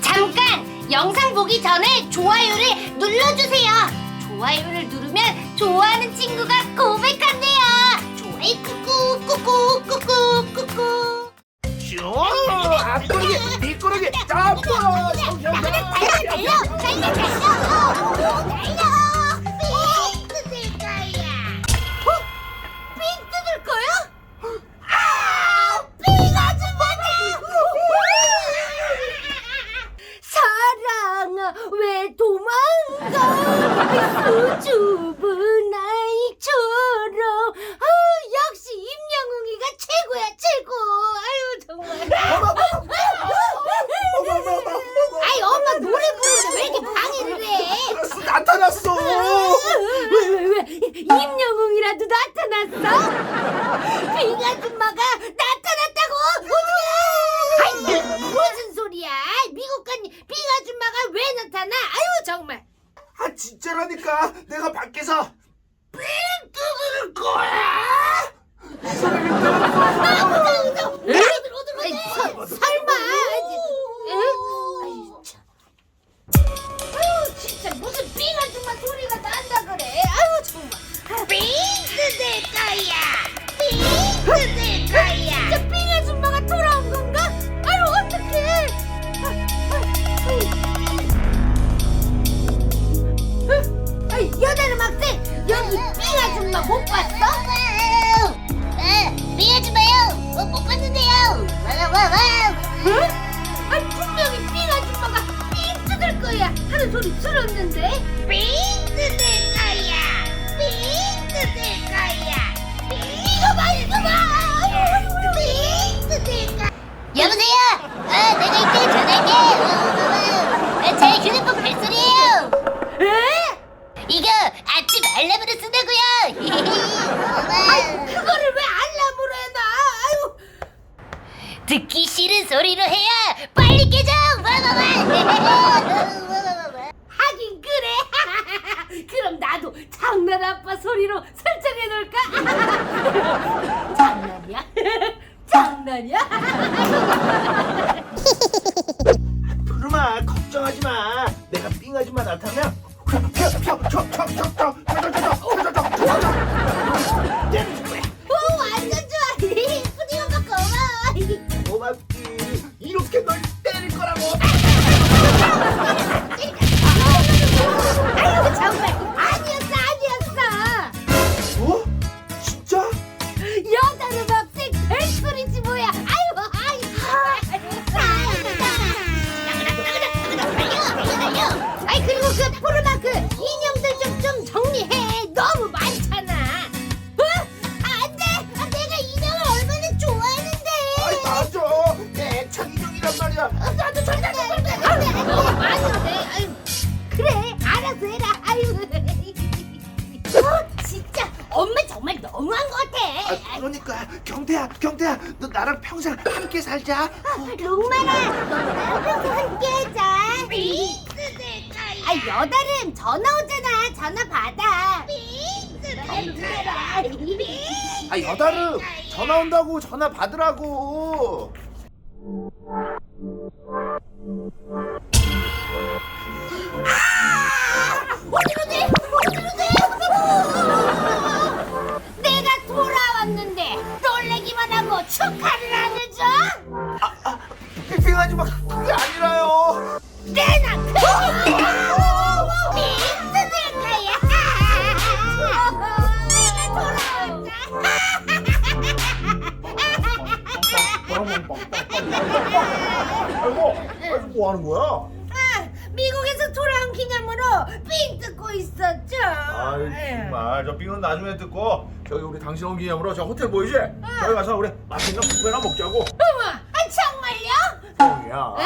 잠깐! 영상 보기 전에 좋아요를 눌러주세요. 좋아요를 누르면 좋아하는 친구가 고백한대요. 좋아요 꾹꾹 꾹꾹 꾹꾹 간빙 아줌마가 왜 나타나 아유 정말 아 진짜라니까 내가 밖에서 삥 뜯을 거야 어디로 어디로 설마 소리 들었는데 빙 뜯을 거야 빙 뜯을 거야 빙 이거 봐 이거 봐빙 뜯을 거야 여보세요. 아, 내가 이때 전화할게. 아, 제 휴대폰 벨소리예요. 에? 이거 아침 알람으로 쓴다고요. 아이 그거를 왜 알람으로 해놔 아유 듣기 싫은 소리로 해야 빨리 깨져. 와와와. 내가 삥 아줌마 나타나면 때려줄 거야 오 어, 진짜 엄마 정말 너무한 것 같아. 아, 그러니까. 경태야 경태야 너 나랑 평생 함께 살자. 롱마라 너랑 평소 함께하자. 아 여다름 전화 오잖아. 전화 받아. 아 여다름 전화 온다고 전화 받으라고 뭐 하는 거야? 돌아왔다 미국에서 돌아온 기념으로 빈 뜯고 있었죠. 아이 정말. 저 빙은 나중에 듣고 저기 우리 당신 온 기념으로 저 호텔 보이지? 저기 가서 우리 맛있는 국배나 먹자고. 어머 아 정말요? 야. 에?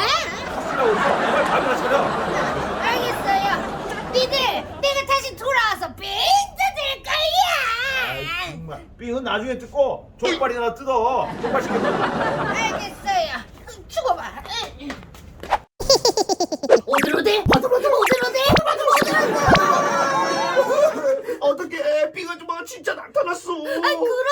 진짜 우리 정말 밥이나 차려. 알겠어요. 니들 내가 다시 돌아와서 빈 뜯을 거야. 정말. 빙은 나중에 듣고 족발이나 뜯어. 족발 시켜. 알겠어요. 죽어봐. 어디로 돼? 어디로 돼? 어디로 돼? 어디로 돼? 어떻게 빙 아줌마가 진짜 나타났어. 아 그러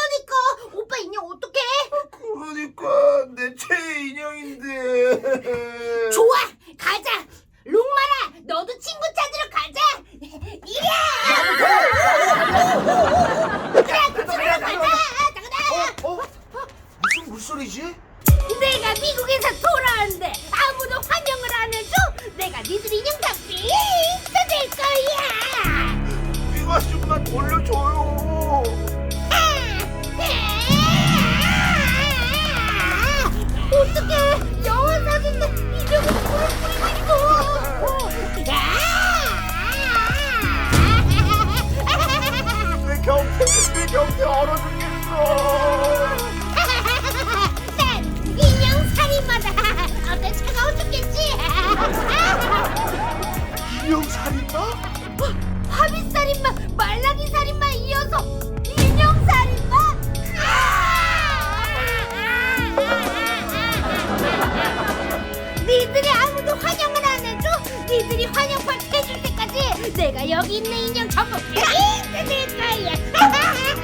니들이 환영 파티 해줄 때까지 내가 여기 있는 인형 전부 다 있을 거야.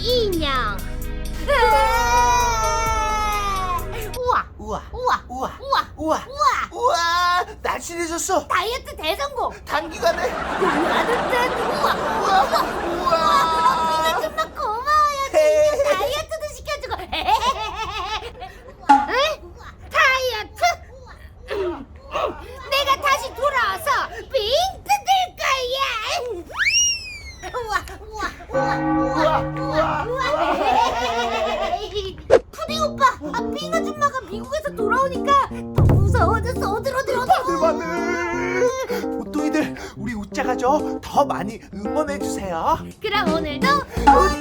인형. 우와, 우와, 우와, 우와, 우와, 우와, 우와. 우와, 날씬해졌어. 다이어트 대성공. 단기간에. 나는 우와, 우와, 우와. 미국에서 돌아오니까 더 무서워져서 어디로 들어가고 바들바들. 보통이들 우리 웃자가죠. 더 많이 응원해주세요. 그럼 오늘도 아!